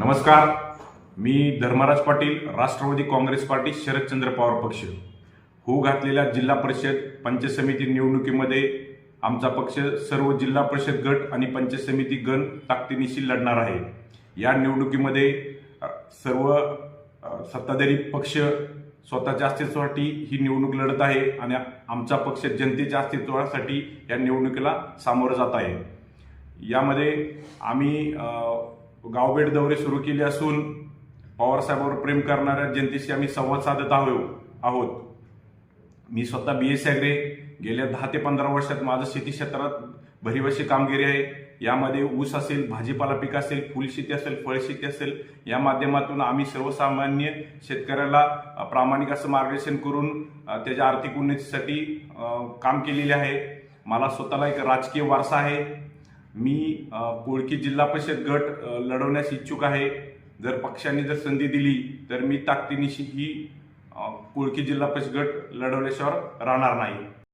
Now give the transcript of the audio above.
नमस्कार. मी धर्मराज पाटील राष्ट्रवादी काँग्रेस पार्टी शरदचंद्र पवार पक्ष. होऊ घातलेल्या जिल्हा परिषद पंचायत समिती निवडणुकीमध्ये आमचा पक्ष सर्व जिल्हा परिषद गट आणि पंचायत समिती गण ताकदीनिशी लढणार आहे. या निवडणुकीमध्ये सर्व सत्ताधारी पक्ष स्वतःच्या अस्तित्वासाठी ही निवडणूक लढत आहे आणि आमचा पक्ष जनतेच्या अस्तित्वासाठी या निवडणुकीला सामोरं जात आहे. यामध्ये आम्ही गावभेट दौरे सुरू केले असून पवारसाहेबांवर प्रेम करणाऱ्या जनतेशी आम्ही संवाद साधत आहो आहोत. मी स्वतः बी एस ॲग्रे गेल्या दहा ते पंधरा वर्षात माझं शेती क्षेत्रात भरीवशी कामगिरी आहे. यामध्ये ऊस असेल भाजीपाला पीक असेल फुलशेती असेल फळशेती असेल या माध्यमातून आम्ही सर्वसामान्य शेतकऱ्याला प्रामाणिक असं मार्गदर्शन करून त्याच्या आर्थिक उन्नतीसाठी काम केलेले आहे. मला स्वतःला एक राजकीय वारसा आहे. मी कोळकी जिल्हा परिषद गट लढवण्यास इच्छुक आहे. जर पक्षाने जर संधी दिली तर मी ताकदीनिशी ही कोळकी जिल्हा परिषद गट लढवल्याशिवाय राहणार नाही.